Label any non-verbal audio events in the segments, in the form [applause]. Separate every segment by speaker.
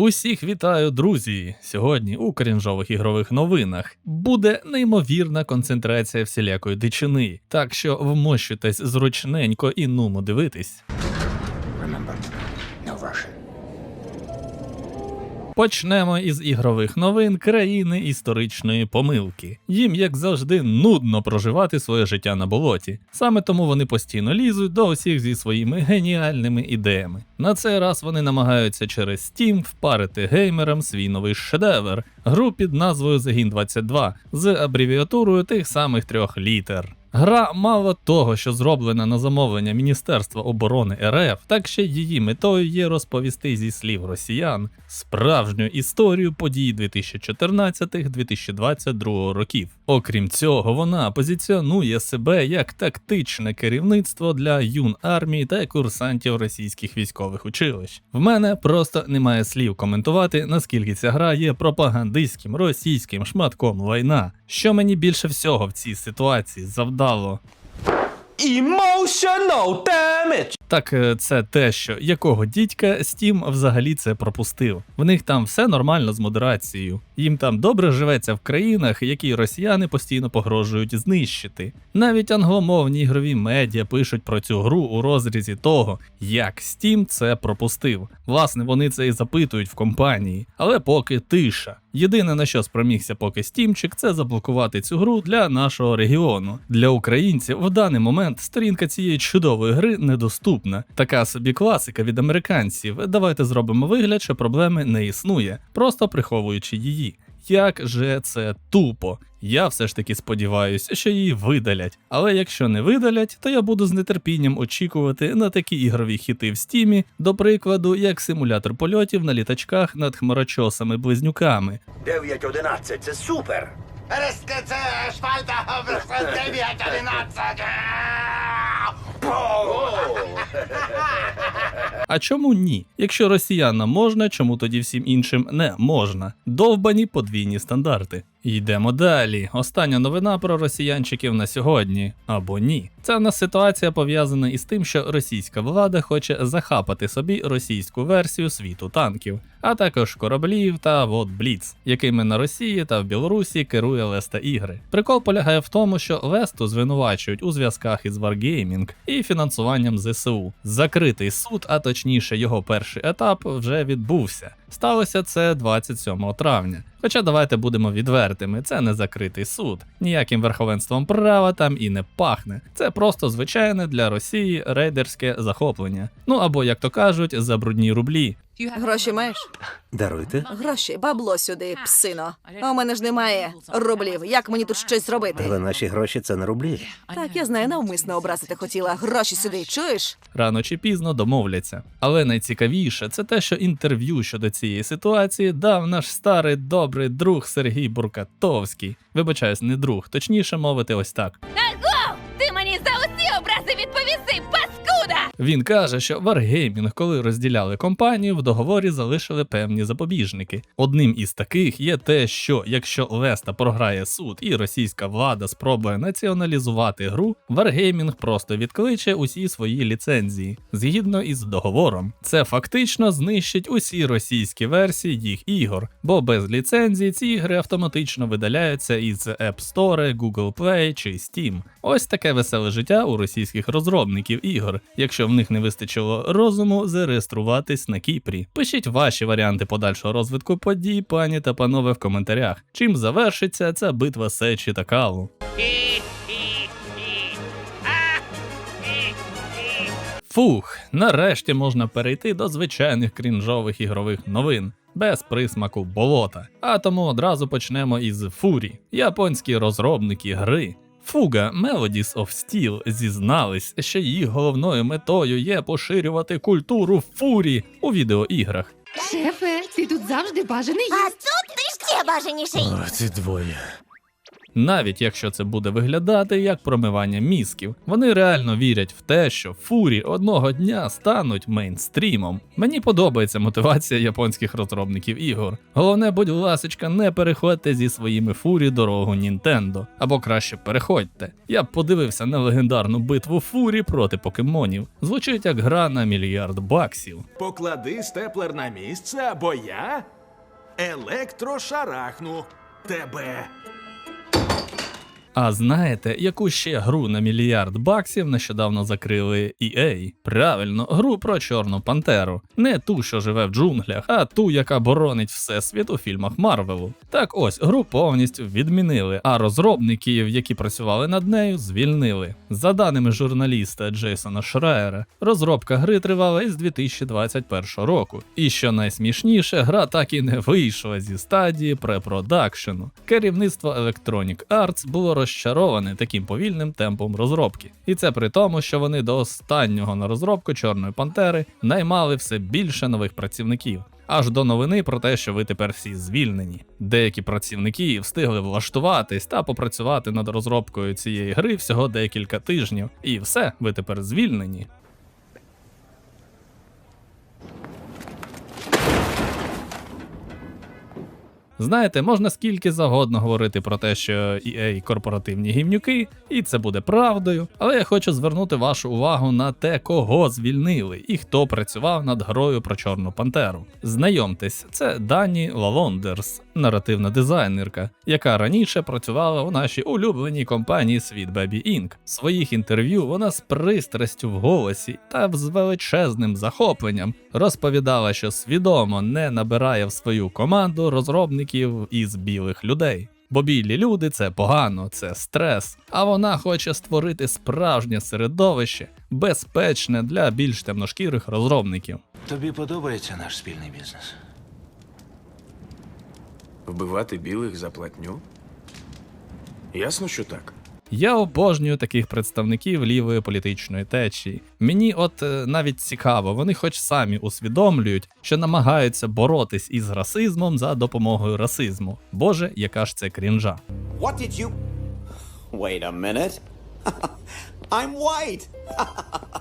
Speaker 1: Усіх вітаю, друзі! Сьогодні у крінжових ігрових новинах буде неймовірна концентрація всілякої дичини, так що вмощуйтесь зручненько і нумо дивитись.
Speaker 2: Remember, no Russian.
Speaker 1: Почнемо із ігрових новин країни історичної помилки. Їм, як завжди, нудно проживати своє життя на болоті. Саме тому вони постійно лізуть до усіх зі своїми геніальними ідеями. На цей раз вони намагаються через Steam впарити геймерам свій новий шедевр, гру під назвою Загін 22 з абревіатурою тих самих трьох літер. Гра мало того, що зроблена на замовлення Міністерства оборони РФ, так ще її метою є розповісти зі слів росіян справжню історію подій 2014-2022 років. Окрім цього, вона позиціонує себе як тактичне керівництво для юн армії та курсантів російських військових училищ. В мене просто немає слів коментувати, наскільки ця гра є пропагандистським російським шматком лайна. Що мені більше всього в цій ситуації завдало?
Speaker 3: Emotional damage.
Speaker 1: Так е, це те, що якого дідька Steam взагалі це пропустив. В них там все нормально з модерацією. Їм там добре живеться в країнах, які росіяни постійно погрожують знищити. Навіть англомовні ігрові медіа пишуть про цю гру у розрізі того, як Steam це пропустив. Власне, вони це і запитують в компанії, але поки тиша. Єдине на що спромігся поки Стімчик, це заблокувати цю гру для нашого регіону. Для українців в даний момент сторінка цієї чудової гри недоступна. Така собі класика від американців. Давайте зробимо вигляд, що проблеми не існує, просто приховуючи її. Як же це тупо. Я все ж таки сподіваюся, що її видалять. Але якщо не видалять, то я буду з нетерпінням очікувати на такі ігрові хіти в стімі, до прикладу, як симулятор польотів на літачках над хмарочосами близнюками.
Speaker 2: 9-11, це супер!
Speaker 4: Рискаце, шпальта, 9-11.
Speaker 1: А чому ні? Якщо росіянам можна, чому тоді всім іншим не можна? Довбані подвійні стандарти. Йдемо далі. Остання новина про росіянчиків на сьогодні або ні. Це в нас ситуація пов'язана із тим, що російська влада хоче захапати собі російську версію світу танків, а також кораблів та вот Бліц, якими на Росії та в Білорусі керує Леста ігри. Прикол полягає в тому, що Лесту звинувачують у зв'язках із Wargaming і фінансуванням ЗСУ. Закритий суд, а точніше його перший етап, вже відбувся. Сталося це 27 травня. Хоча давайте будемо відвертими, це не закритий суд. Ніяким верховенством права там і не пахне. Це просто звичайне для Росії рейдерське захоплення. Ну або, як то кажуть, за брудні рублі.
Speaker 5: Гроші маєш?
Speaker 6: Даруйте.
Speaker 5: Гроші, бабло сюди, псино. А у мене ж немає рублів. Як мені тут щось зробити?
Speaker 6: Але наші гроші це не рублі.
Speaker 5: Так, я знаю, навмисно образити хотіла. Гроші сюди, чуєш?
Speaker 1: Рано чи пізно домовляться. Але найцікавіше це те, що інтерв'ю щодо цієї ситуації дав наш старий добрий друг Сергій Буркатовський. Вибачаюсь, не друг, точніше мовити ось так.
Speaker 7: Ти
Speaker 1: Він каже, що Wargaming, коли розділяли компанію, в договорі залишили певні запобіжники. Одним із таких є те, що якщо Леста програє суд і російська влада спробує націоналізувати гру, Wargaming просто відкличе усі свої ліцензії згідно із договором. Це фактично знищить усі російські версії їх ігор, бо без ліцензії ці ігри автоматично видаляються із App Store, Google Play чи Steam. Ось таке веселе життя у російських розробників ігор, якщо в них не вистачило розуму зареєструватись на Кіпрі. Пишіть ваші варіанти подальшого розвитку подій, пані та панове в коментарях. Чим завершиться ця битва Сечі та Калу. Фух, нарешті можна перейти до звичайних крінжових ігрових новин. Без присмаку болота. А тому одразу почнемо із Фурі, японські розробники гри. Фуга Melodies of Steel зізнались, що їх головною метою є поширювати культуру фурі у відеоіграх.
Speaker 7: Шефе, ти тут завжди бажаний
Speaker 8: А тут ти ще бажаніший.
Speaker 6: О, ці двоє.
Speaker 1: Навіть якщо це буде виглядати як промивання мізків. Вони реально вірять в те, що фурі одного дня стануть мейнстрімом. Мені подобається мотивація японських розробників ігор. Головне, будь ласочка, не переходьте зі своїми фурі дорогу Нінтендо. Або краще переходьте. Я б подивився на легендарну битву фурі проти покемонів. Звучить як гра на мільярд баксів.
Speaker 3: Поклади степлер на місце, або я електрошарахну тебе.
Speaker 1: А знаєте, яку ще гру на мільярд баксів нещодавно закрили EA? Правильно, гру про Чорну Пантеру. Не ту, що живе в джунглях, а ту, яка боронить всесвіт у фільмах Марвелу. Так ось гру повністю відмінили, а розробників, які працювали над нею, звільнили. За даними журналіста Джейсона Шраєра, розробка гри тривала із 2021 року. І що найсмішніше, гра так і не вийшла зі стадії препродакшену. Керівництво Electronic Arts було розчароване таким повільним темпом розробки. І це при тому, що вони до останнього на розробку Чорної Пантери наймали все більше нових працівників. Аж до новини про те, що ви тепер всі звільнені. Деякі працівники встигли влаштуватись та попрацювати над розробкою цієї гри всього декілька тижнів, і все, ви тепер звільнені. Знаєте, можна скільки завгодно говорити про те, що EA корпоративні гівнюки, і це буде правдою. Але я хочу звернути вашу увагу на те, кого звільнили і хто працював над грою про Чорну Пантеру. Знайомтесь, це Дані Лавондерс, наративна дизайнерка, яка раніше працювала у нашій улюбленій компанії Sweet Baby Inc. Своїх інтерв'ю вона з пристрастю в голосі та з величезним захопленням розповідала, що свідомо не набирає в свою команду розробників із білих людей. Бо білі люди це погано, це стрес. А вона хоче створити справжнє середовище, безпечне для більш темношкірих розробників.
Speaker 8: Тобі подобається наш спільний бізнес?
Speaker 3: Вбивати білих за платню? Ясно, що так.
Speaker 1: Я обожнюю таких представників лівої політичної течії. Мені от е, навіть цікаво, вони хоч самі усвідомлюють, що намагаються боротись із расизмом за допомогою расизму. Боже, яка ж це крінжа.
Speaker 9: What did you. Wait a minute. [laughs] I'm white! [laughs]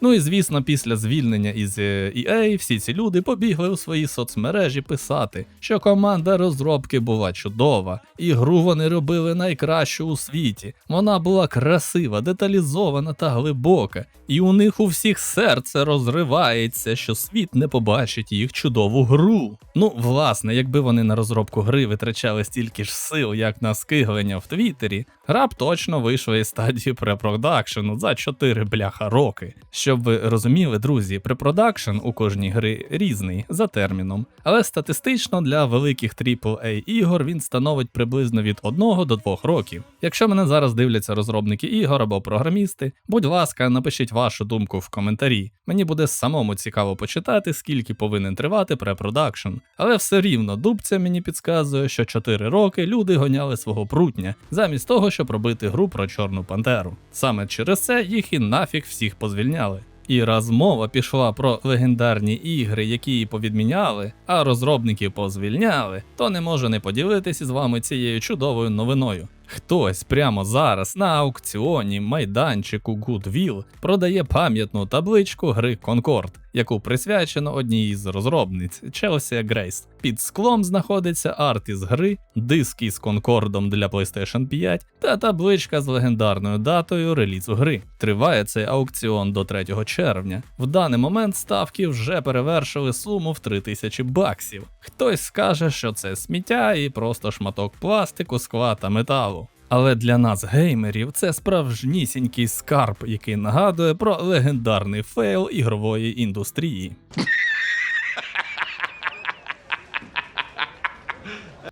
Speaker 1: Ну і звісно, після звільнення із е, EA всі ці люди побігли у свої соцмережі писати, що команда розробки була чудова, і гру вони робили найкращу у світі. Вона була красива, деталізована та глибока, і у них у всіх серце розривається, що світ не побачить їх чудову гру. Ну, власне, якби вони на розробку гри витрачали стільки ж сил, як на скиглення в Твіттері, гра б точно вийшла із стадії препродакшену за 4 бляха роки. Щоб ви розуміли, друзі, препродакшн у кожній гри різний за терміном, але статистично для великих AAA ігор він становить приблизно від 1 до 2 років. Якщо мене зараз дивляться розробники ігор або програмісти, будь ласка, напишіть вашу думку в коментарі. Мені буде самому цікаво почитати, скільки повинен тривати препродакшн. Але все рівно дубця мені підказує, що 4 роки люди гоняли свого прутня, замість того, щоб робити гру про Чорну Пантеру. Саме через це їх і нафіг всіх позвільняли. І раз мова пішла про легендарні ігри, які її повідміняли, а розробників позвільняли, то не можу не поділитися з вами цією чудовою новиною. Хтось прямо зараз на аукціоні майданчику Goodwill продає пам'ятну табличку гри Concord, яку присвячено одній із розробниць Челсі Грейс. Під склом знаходиться арт із гри, диск із Конкордом для PlayStation 5 та табличка з легендарною датою релізу гри. Триває цей аукціон до 3 червня. В даний момент ставки вже перевершили суму в 3000 баксів. Хтось скаже, що це сміття і просто шматок пластику, скла та металу. Але для нас, геймерів, це справжнісінький скарб, який нагадує про легендарний фейл ігрової індустрії.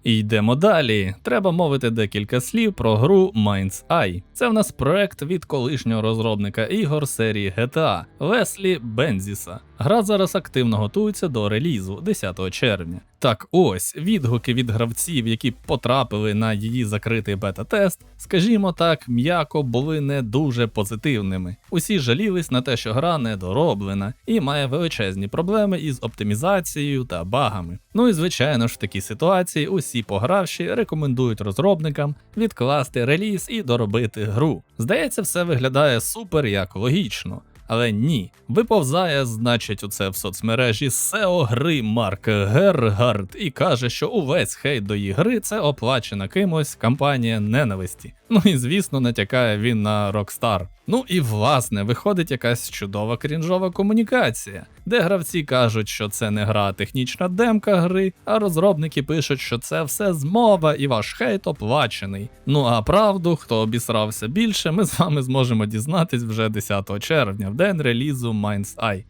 Speaker 1: І йдемо далі. Треба мовити декілька слів про гру Mind's Eye. Це в нас проект від колишнього розробника ігор серії GTA Леслі Бензіса. Гра зараз активно готується до релізу 10 червня. Так ось відгуки від гравців, які потрапили на її закритий бета-тест, скажімо так, м'яко були не дуже позитивними. Усі жалілись на те, що гра недороблена і має величезні проблеми із оптимізацією та багами. Ну і звичайно ж, в такій ситуації усі погравші рекомендують розробникам відкласти реліз і доробити гру. Здається, все виглядає супер як логічно. Але ні, виповзає, значить, у це в соцмережі SEO гри Марк Гергард і каже, що увесь хейт до її гри це оплачена кимось кампанія ненависті. Ну і звісно, натякає він на Rockstar. Ну і власне виходить якась чудова крінжова комунікація, де гравці кажуть, що це не гра, а технічна демка гри, а розробники пишуть, що це все змова і ваш хейт оплачений. Ну а правду, хто обісрався більше, ми з вами зможемо дізнатись вже 10 червня, в день релізу Mind's Eye.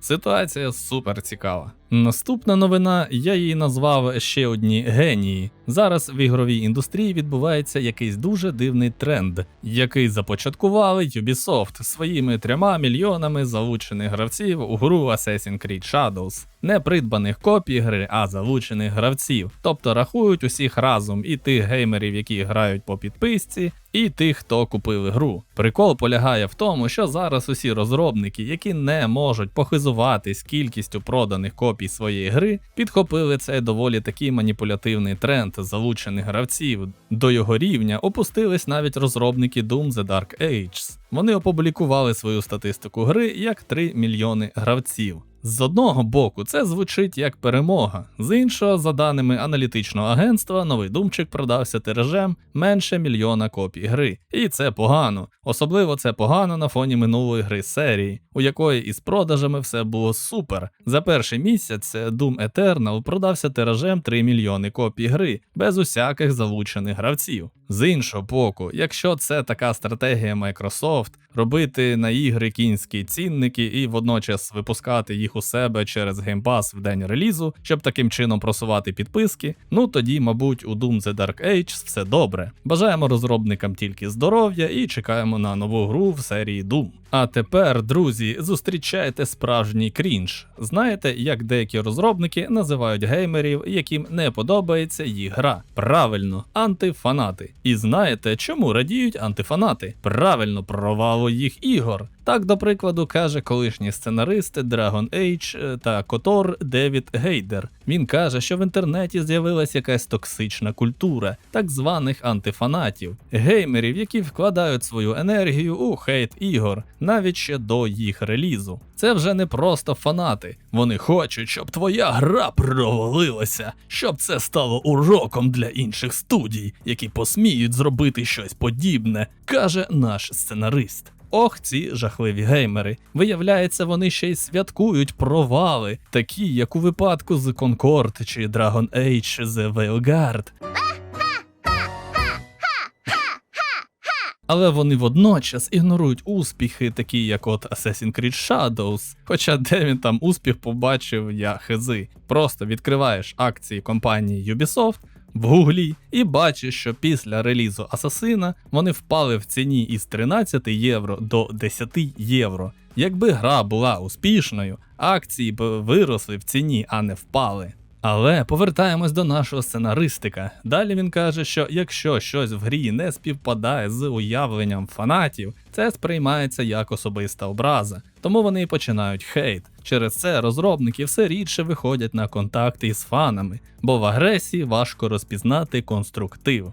Speaker 1: Ситуація супер цікава. Наступна новина, я її назвав ще одні генії. Зараз в ігровій індустрії відбувається якийсь дуже дивний тренд, який започаткували Ubisoft своїми трьома мільйонами залучених гравців у гру Assassin's Creed Shadows. Не придбаних копій гри, а залучених гравців. Тобто рахують усіх разом і тих геймерів, які грають по підписці, і тих, хто купили гру. Прикол полягає в тому, що зараз усі розробники, які не можуть похизуватись кількістю проданих копій своєї гри, підхопили цей доволі такий маніпулятивний тренд залучених гравців. До його рівня опустились навіть розробники Doom The Dark Ages. Вони опублікували свою статистику гри як 3 мільйони гравців. З одного боку, це звучить як перемога, з іншого, за даними аналітичного агентства, новий думчик продався тиражем менше мільйона копій гри. І це погано. Особливо це погано на фоні минулої гри серії, у якої із продажами все було супер. За перший місяць Doom Eternal продався тиражем 3 мільйони копій гри, без усяких залучених гравців. З іншого боку, якщо це така стратегія Microsoft, робити на ігри кінські цінники і водночас випускати їх у себе через Pass в день релізу, щоб таким чином просувати підписки, ну тоді, мабуть, у Doom The Dark Age все добре. Бажаємо розробникам тільки здоров'я і чекаємо на нову гру в серії Doom. А тепер, друзі, зустрічайте справжній крінж. Знаєте, як деякі розробники називають геймерів, яким не подобається їх гра? Правильно, антифанати. І знаєте, чому радіють антифанати? Правильно, провалу їх ігор. Так, до прикладу, каже колишній сценарист Dragon Age е, та Котор Девід Гейдер. Він каже, що в інтернеті з'явилася якась токсична культура так званих антифанатів, геймерів, які вкладають свою енергію у хейт ігор, навіть ще до їх релізу. Це вже не просто фанати. Вони хочуть, щоб твоя гра провалилася, щоб це стало уроком для інших студій, які посміють зробити щось подібне, каже наш сценарист. Ох, ці жахливі геймери. Виявляється, вони ще й святкують провали, такі як у випадку з Concord чи Dragon Age The Veilguard. Але вони водночас ігнорують успіхи, такі як от Assassin's Creed Shadows. Хоча де він там успіх побачив, я хизи. Просто відкриваєш акції компанії Ubisoft в гуглі і бачиш, що після релізу Асасина вони впали в ціні із 13 євро до 10 євро. Якби гра була успішною, акції б виросли в ціні, а не впали. Але повертаємось до нашого сценаристика. Далі він каже, що якщо щось в грі не співпадає з уявленням фанатів, це сприймається як особиста образа, тому вони і починають хейт. Через це розробники все рідше виходять на контакти із фанами, бо в агресії важко розпізнати конструктив.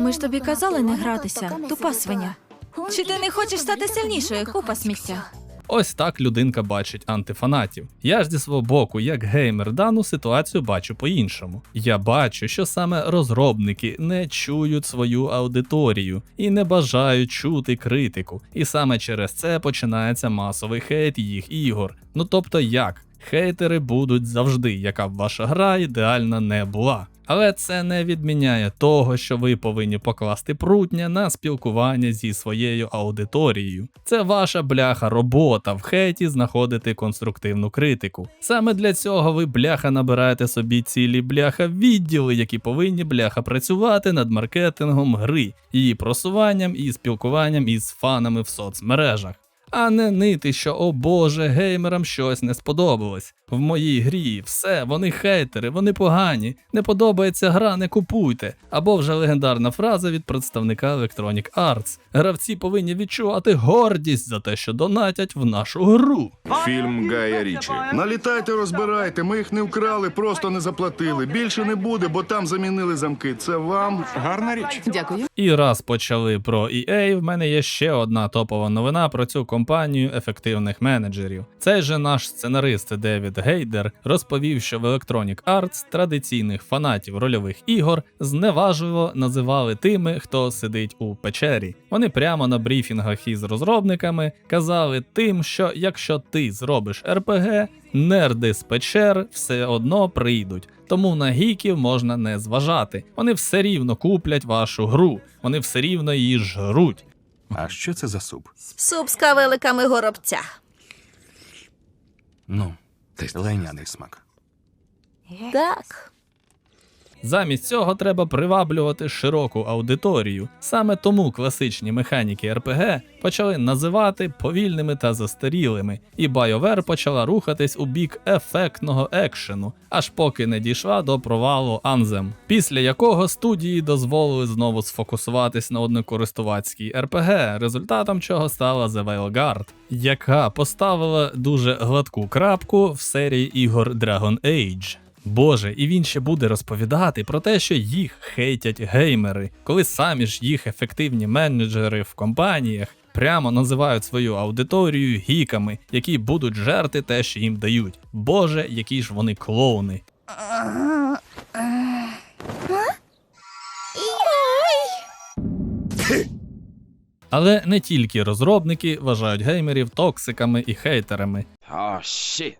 Speaker 7: Ми ж тобі казали не гратися, тупа свиня. Чи ти не хочеш стати сильнішою, купа сміття?
Speaker 1: Ось так людинка бачить антифанатів. Я ж зі свого боку, як геймер, дану ситуацію бачу по-іншому. Я бачу, що саме розробники не чують свою аудиторію і не бажають чути критику. І саме через це починається масовий хейт їх ігор. Ну тобто як? Хейтери будуть завжди, яка б ваша гра ідеальна не була. Але це не відміняє того, що ви повинні покласти прутня на спілкування зі своєю аудиторією. Це ваша бляха робота в хейті знаходити конструктивну критику. Саме для цього ви бляха набираєте собі цілі бляха відділи, які повинні бляха працювати над маркетингом гри, її просуванням і спілкуванням із фанами в соцмережах. А не нити, що о боже, геймерам щось не сподобалось. В моїй грі все, вони хейтери, вони погані, не подобається гра, не купуйте. Або вже легендарна фраза від представника Electronic Arts. Гравці повинні відчувати гордість за те, що донатять в нашу гру.
Speaker 10: Фільм Гая Річі. Налітайте, розбирайте. Ми їх не вкрали, просто не заплатили. Більше не буде, бо там замінили замки. Це вам гарна річ.
Speaker 5: Дякую.
Speaker 1: І раз почали про EA, в мене є ще одна топова новина про цю компанію ефективних менеджерів. Цей же наш сценарист Девід Гейдер розповів, що в Electronic Arts традиційних фанатів рольових ігор зневажливо називали тими, хто сидить у печері. Вони прямо на брифінгах із розробниками казали тим, що якщо ти зробиш РПГ, нерди з печер все одно прийдуть. Тому на гіків можна не зважати. Вони все рівно куплять вашу гру, вони все рівно її жруть.
Speaker 10: А що це за суп?
Speaker 5: Суп з кавеликами горобця.
Speaker 10: Ну, лайняний смак.
Speaker 5: Так.
Speaker 1: Замість цього треба приваблювати широку аудиторію. Саме тому класичні механіки РПГ почали називати повільними та застарілими, і BioWare почала рухатись у бік ефектного екшену, аж поки не дійшла до провалу Anthem, після якого студії дозволили знову сфокусуватись на однокористувацькій РПГ, результатом чого стала The Veilguard, яка поставила дуже гладку крапку в серії ігор Dragon Age. Боже, і він ще буде розповідати про те, що їх хейтять геймери, коли самі ж їх ефективні менеджери в компаніях прямо називають свою аудиторію гіками, які будуть жерти те, що їм дають. Боже, які ж вони клоуни. Але не тільки розробники вважають геймерів токсиками і хейтерами.
Speaker 11: Oh shit.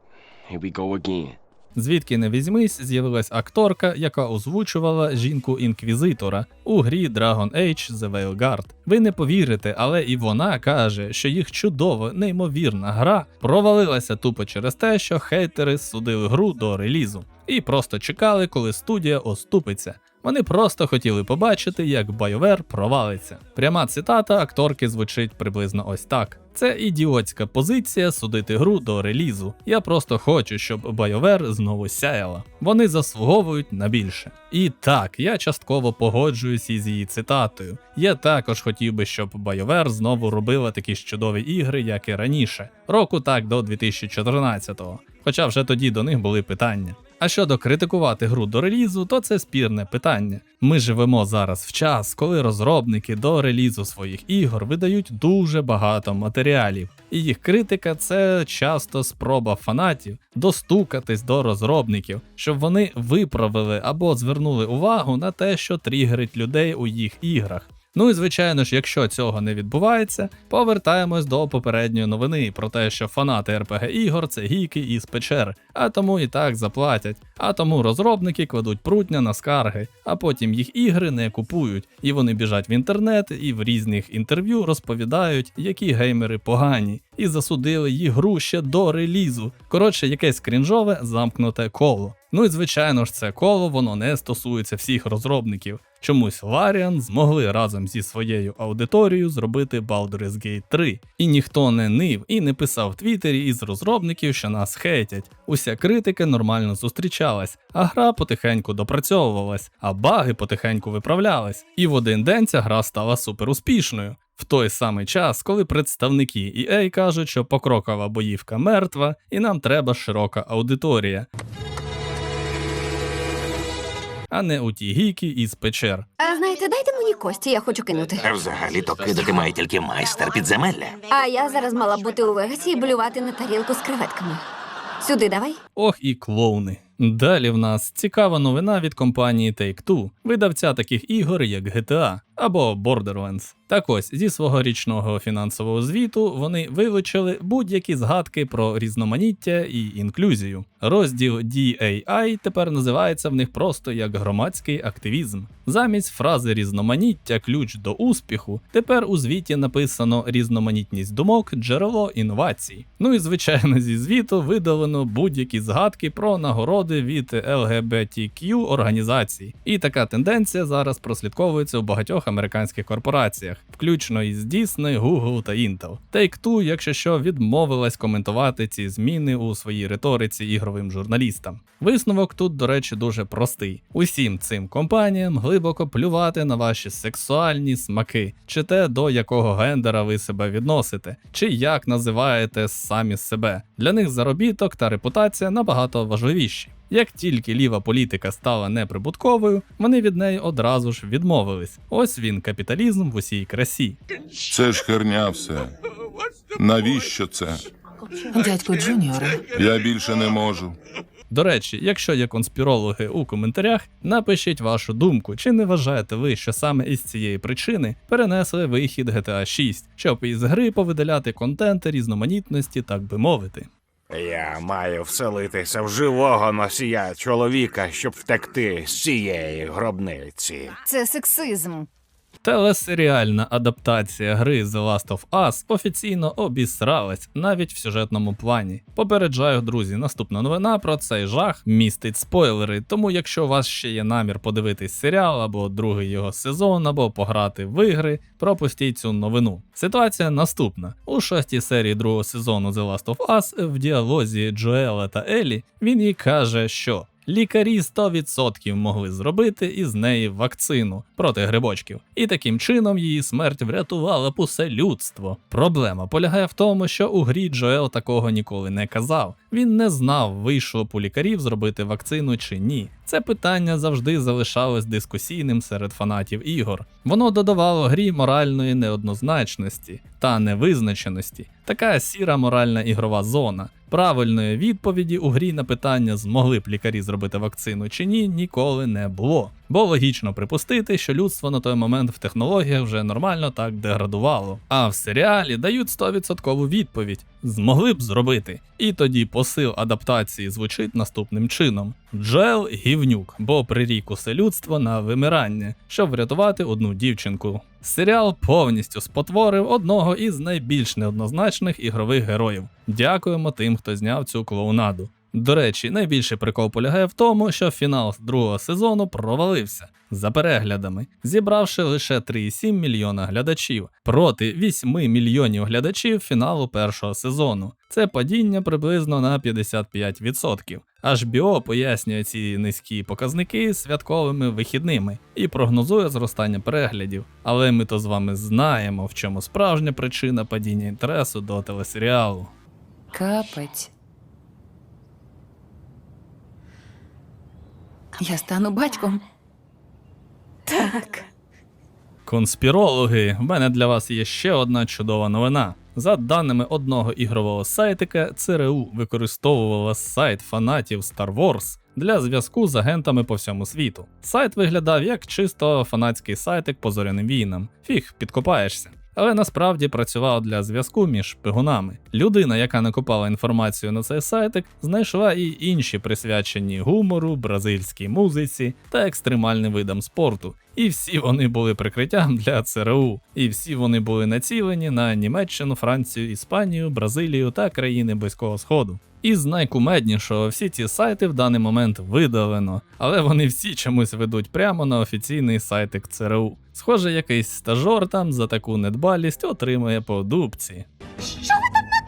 Speaker 11: Here we go again.
Speaker 1: Звідки не візьмись, з'явилась акторка, яка озвучувала жінку інквізитора у грі Dragon Age The Veilguard. Ви не повірите, але і вона каже, що їх чудово, неймовірна гра провалилася тупо через те, що хейтери судили гру до релізу і просто чекали, коли студія оступиться. Вони просто хотіли побачити, як BioWare провалиться. Пряма цитата акторки звучить приблизно ось так: це ідіотська позиція судити гру до релізу. Я просто хочу, щоб BioWare знову сяяла. Вони заслуговують на більше. І так, я частково погоджуюсь із її цитатою. Я також хотів би, щоб BioWare знову робила такі ж чудові ігри, як і раніше, року так до 2014-го. Хоча вже тоді до них були питання. А щодо критикувати гру до релізу, то це спірне питання. Ми живемо зараз в час, коли розробники до релізу своїх ігор видають дуже багато матеріалів, і їх критика це часто спроба фанатів достукатись до розробників, щоб вони виправили або звернули увагу на те, що тригерить людей у їх іграх. Ну і звичайно ж, якщо цього не відбувається, повертаємось до попередньої новини про те, що фанати РПГ ігор це гіки із печер, а тому і так заплатять. А тому розробники кладуть прутня на скарги, а потім їх ігри не купують, і вони біжать в інтернет і в різних інтерв'ю розповідають, які геймери погані, і засудили їх гру ще до релізу. Коротше, якесь крінжове замкнуте коло. Ну і звичайно ж, це коло воно не стосується всіх розробників. Чомусь Ларіан змогли разом зі своєю аудиторією зробити Baldur's Gate 3. І ніхто не нив і не писав в Твіттері із розробників, що нас хейтять. Уся критика нормально зустрічалась, а гра потихеньку допрацьовувалась, а баги потихеньку виправлялись. І в один день ця гра стала супер успішною. В той самий час, коли представники EA кажуть, що покрокова боївка мертва, і нам треба широка аудиторія. А не у ті гіки із печер.
Speaker 7: А знаєте, дайте мені кості, я хочу кинути.
Speaker 2: А Взагалі-то кидати має тільки майстер підземелля.
Speaker 7: А я зараз мала б бути у Вегасі і блювати на тарілку з креветками. Сюди давай.
Speaker 1: Ох і клоуни. Далі в нас цікава новина від компанії Take-Two, видавця таких ігор, як GTA або Borderlands. Так ось зі свого річного фінансового звіту вони вилучили будь-які згадки про різноманіття і інклюзію. Розділ DAI тепер називається в них просто як громадський активізм. Замість фрази різноманіття ключ до успіху, тепер у звіті написано різноманітність думок, джерело інновацій. Ну і звичайно, зі звіту видалено будь-які згадки про нагороди від LGBTQ організацій. І така тенденція зараз прослідковується у багатьох багатьох американських корпораціях, включно із Disney, Google та Intel. Take-Two, якщо що, відмовилась коментувати ці зміни у своїй риториці ігровим журналістам. Висновок тут, до речі, дуже простий: усім цим компаніям глибоко плювати на ваші сексуальні смаки, чи те, до якого гендера ви себе відносите, чи як називаєте самі себе. Для них заробіток та репутація набагато важливіші. Як тільки ліва політика стала неприбутковою, вони від неї одразу ж відмовились. Ось він капіталізм в усій красі.
Speaker 10: Це ж херня все. Навіщо це?
Speaker 7: Дядько Джуніоре.
Speaker 10: Я більше не можу.
Speaker 1: До речі, якщо є конспірологи у коментарях, напишіть вашу думку, чи не вважаєте ви, що саме із цієї причини перенесли вихід GTA 6, щоб із гри повидаляти контент різноманітності, так би мовити.
Speaker 3: Я маю вселитися в живого носія чоловіка, щоб втекти з цієї гробниці.
Speaker 7: Це сексизм.
Speaker 1: Телесеріальна адаптація гри The Last of Us офіційно обісралась навіть в сюжетному плані. Попереджаю, друзі, наступна новина про цей жах містить спойлери. Тому, якщо у вас ще є намір подивитись серіал або другий його сезон, або пограти в ігри, пропустіть цю новину. Ситуація наступна: у шостій серії другого сезону The Last of Us в діалозі Джоела та Елі він їй каже, що. Лікарі 100% могли зробити із неї вакцину проти грибочків, і таким чином її смерть врятувала б усе людство. Проблема полягає в тому, що у грі Джоел такого ніколи не казав. Він не знав, вийшло у лікарів зробити вакцину чи ні. Це питання завжди залишалось дискусійним серед фанатів ігор. Воно додавало грі моральної неоднозначності та невизначеності, така сіра моральна ігрова зона. Правильної відповіді у грі на питання, змогли б лікарі зробити вакцину чи ні, ніколи не було. Бо логічно припустити, що людство на той момент в технологіях вже нормально так деградувало. А в серіалі дають 100% відповідь: змогли б зробити. І тоді посил адаптації звучить наступним чином: Джоел гівнюк, бо прирік усе людство на вимирання, щоб врятувати одну дівчинку. Серіал повністю спотворив одного із найбільш неоднозначних ігрових героїв. Дякуємо тим, хто зняв цю клоунаду. До речі, найбільший прикол полягає в тому, що фінал другого сезону провалився за переглядами, зібравши лише 3,7 мільйона глядачів проти 8 мільйонів глядачів фіналу першого сезону. Це падіння приблизно на 55%. HBO пояснює ці низькі показники святковими вихідними і прогнозує зростання переглядів. Але ми то з вами знаємо, в чому справжня причина падіння інтересу до телесеріалу.
Speaker 7: Капець. Я стану батьком.
Speaker 5: Так.
Speaker 1: Конспірологи, в мене для вас є ще одна чудова новина. За даними одного ігрового сайтика, ЦРУ використовувала сайт фанатів Star Wars для зв'язку з агентами по всьому світу. Сайт виглядав як чисто фанатський сайтик по зоряним війнам. Фіг, підкопаєшся. Але насправді працював для зв'язку між шпигунами. Людина, яка накопала інформацію на цей сайтик, знайшла і інші присвячені гумору, бразильській музиці та екстремальним видам спорту. І всі вони були прикриттям для ЦРУ, і всі вони були націлені на Німеччину, Францію, Іспанію, Бразилію та країни Близького Сходу. Із найкумеднішого всі ці сайти в даний момент видалено, але вони всі чомусь ведуть прямо на офіційний сайтик ЦРУ. Схоже, якийсь стажор там за таку недбалість отримує по дубці.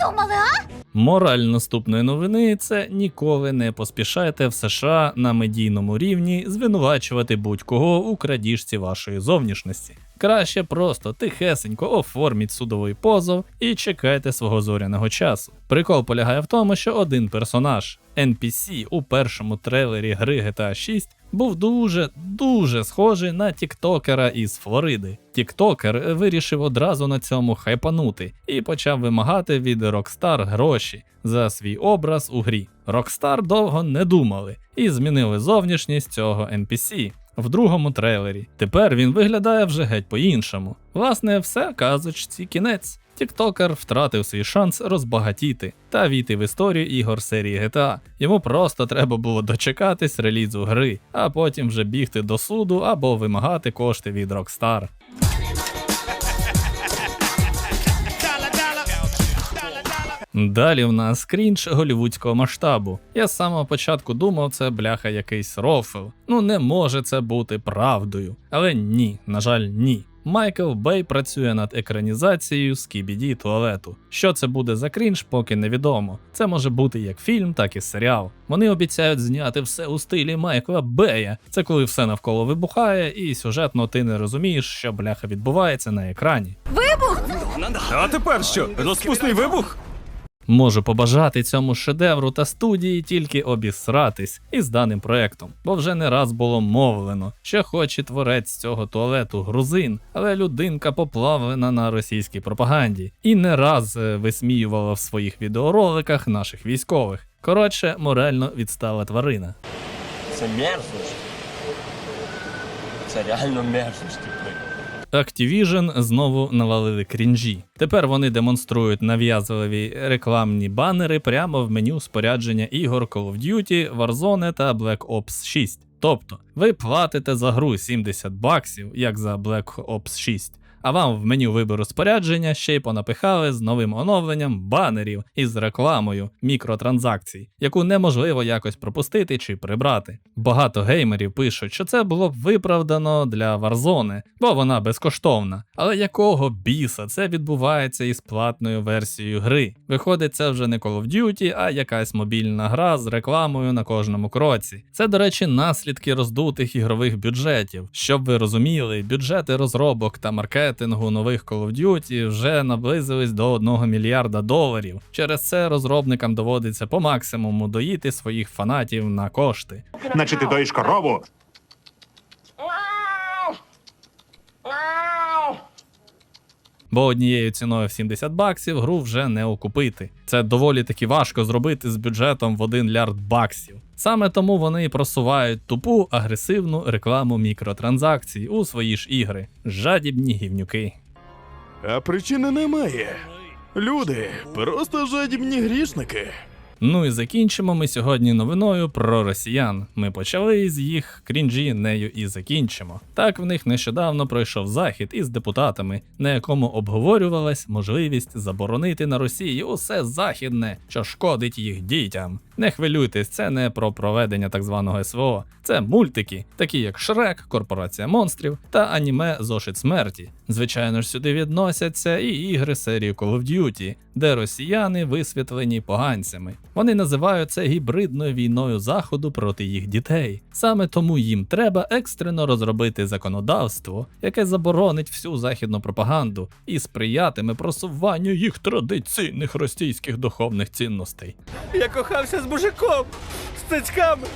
Speaker 7: Думали, а?
Speaker 1: Мораль наступної новини це ніколи не поспішайте в США на медійному рівні звинувачувати будь-кого у крадіжці вашої зовнішності. Краще просто тихесенько оформіть судовий позов і чекайте свого зоряного часу. Прикол полягає в тому, що один персонаж NPC у першому трейлері гри GTA 6 був дуже дуже схожий на тіктокера із Флориди. Тіктокер вирішив одразу на цьому хайпанути і почав вимагати від Rockstar гроші за свій образ у грі. Rockstar довго не думали і змінили зовнішність цього NPC. В другому трейлері. Тепер він виглядає вже геть по-іншому. Власне, все казочці кінець. Тіктокер втратив свій шанс розбагатіти та війти в історію ігор серії GTA. Йому просто треба було дочекатись релізу гри, а потім вже бігти до суду або вимагати кошти від Rockstar. Далі в нас крінж голівудського масштабу. Я з самого початку думав, це бляха якийсь рофл. Ну не може це бути правдою. Але ні, на жаль, ні. Майкл Бей працює над екранізацією Скібіді туалету. Що це буде за крінж, поки невідомо. Це може бути як фільм, так і серіал. Вони обіцяють зняти все у стилі Майкла Бея. Це коли все навколо вибухає, і сюжетно ти не розумієш, що бляха відбувається на екрані. Вибух!
Speaker 3: А тепер що? Розпусний вибух?
Speaker 1: Можу побажати цьому шедевру та студії тільки обісратись із даним проектом, бо вже не раз було мовлено, що хоч і творець цього туалету грузин, але людинка поплавлена на російській пропаганді і не раз е, висміювала в своїх відеороликах наших військових. Коротше, морально відстала тварина.
Speaker 11: Це мерзость. Це реально мерзость.
Speaker 1: Activision знову навалили крінжі. Тепер вони демонструють нав'язливі рекламні банери прямо в меню спорядження ігор Call of Duty, Warzone та Black Ops 6. Тобто, ви платите за гру 70 баксів, як за Black Ops 6, а вам в меню вибору спорядження ще й понапихали з новим оновленням банерів із рекламою мікротранзакцій, яку неможливо якось пропустити чи прибрати. Багато геймерів пишуть, що це було б виправдано для Warzone, бо вона безкоштовна. Але якого біса це відбувається із платною версією гри? Виходить, це вже не Call of Duty, а якась мобільна гра з рекламою на кожному кроці. Це, до речі, наслідки роздутих ігрових бюджетів. Щоб ви розуміли, бюджети розробок та маркетингу нових Call of Duty вже наблизились до 1 мільярда доларів. Через це розробникам доводиться по максимуму доїти своїх фанатів на кошти.
Speaker 3: Значить, ти доїш корову?
Speaker 1: Бо однією ціною в 70 баксів гру вже не окупити. Це доволі таки важко зробити з бюджетом в 1 лярд баксів. Саме тому вони і просувають тупу агресивну рекламу мікротранзакцій у свої ж ігри. Жадібні гівнюки.
Speaker 10: А причини немає. Люди просто жадібні грішники.
Speaker 1: Ну і закінчимо ми сьогодні новиною про росіян. Ми почали з їх крінжі нею і закінчимо. Так в них нещодавно пройшов захід із депутатами, на якому обговорювалась можливість заборонити на Росії усе західне, що шкодить їх дітям. Не хвилюйтесь, це не про проведення так званого СВО, це мультики, такі як Шрек, Корпорація монстрів та аніме Зошит смерті. Звичайно ж, сюди відносяться і ігри серії Call of Duty, де росіяни висвітлені поганцями. Вони називають це гібридною війною заходу проти їх дітей. Саме тому їм треба екстрено розробити законодавство, яке заборонить всю західну пропаганду і сприятиме просуванню їх традиційних російських духовних цінностей.
Speaker 3: Я кохався з мужиком, з цицьками.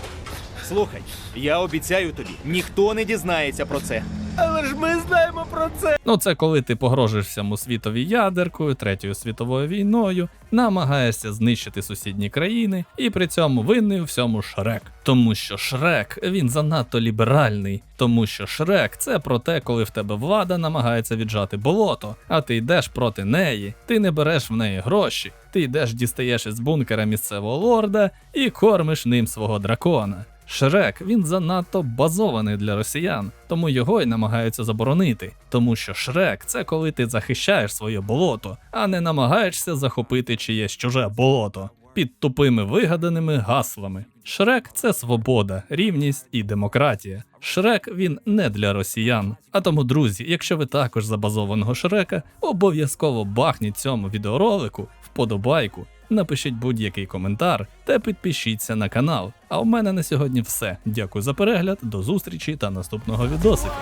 Speaker 12: Слухай, я обіцяю тобі, ніхто не дізнається про це.
Speaker 3: Але ж ми знаємо про це.
Speaker 1: Ну, це коли ти погрожуєш всьому світові ядеркою, третьою світовою війною, намагаєшся знищити сусідні країни, і при цьому винний у всьому Шрек. Тому що Шрек він занадто ліберальний, тому що Шрек це про те, коли в тебе влада намагається віджати болото, а ти йдеш проти неї, ти не береш в неї гроші, ти йдеш дістаєш із бункера місцевого лорда і кормиш ним свого дракона. Шрек він занадто базований для росіян, тому його й намагаються заборонити. Тому що Шрек це коли ти захищаєш своє болото, а не намагаєшся захопити чиєсь чуже болото під тупими вигаданими гаслами. Шрек це свобода, рівність і демократія. Шрек він не для росіян. А тому, друзі, якщо ви також за базованого Шрека, обов'язково бахніть цьому відеоролику вподобайку напишіть будь-який коментар та підпишіться на канал. А у мене на сьогодні все. Дякую за перегляд, до зустрічі та наступного відосика.